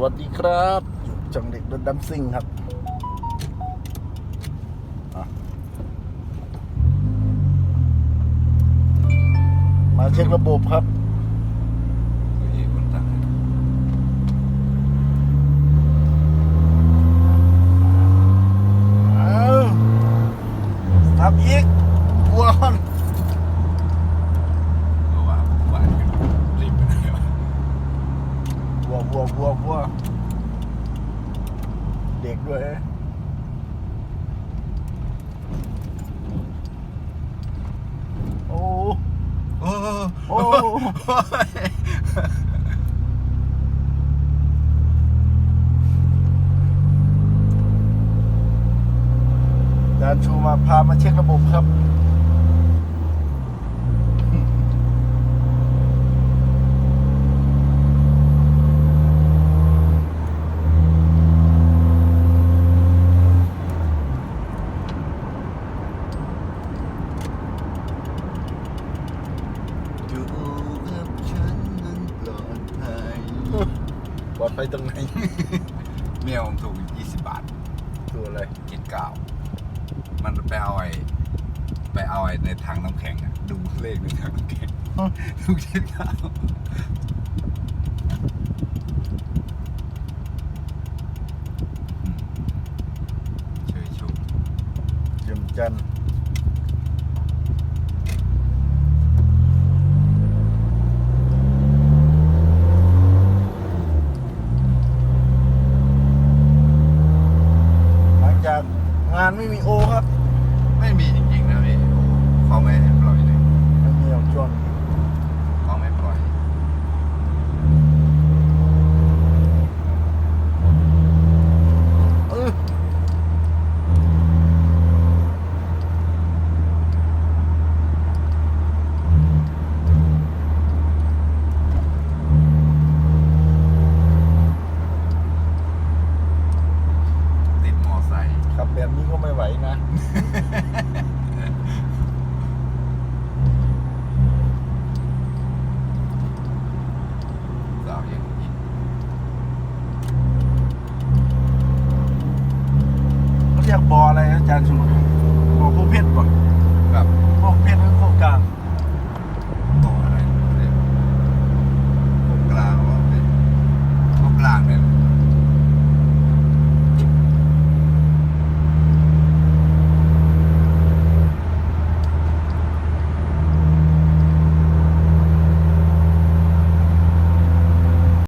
วัสดีครับอยู่จังเด็กรถดัมซิ่งครับมาเช็คระบบครับเองคนตั้งให้เอาทำอีกกลัวมัน เพราะว่าผมว่ารีบไปไหนวะ วัววัววัววัว เด็กด้วยโอ้โอ้โอ้อาจารย์ชูมาพามาเช็คระบบครับ อดภัยตรงไหน เมียผมถูก20บาทตัวอะไรกินเก้ามันไปเอาไอ้ไปเอาไอ้ในถังน้ำแข็งอะดูเลขในถังน้ำแข็งถูกกินเก้าอืมเชยชุบเยี่ยมจันทร์ mean, นี้ก็ไม่ไหวนะ สาวยังอีกเขาเรียกบออะไรอาจารย์ชุน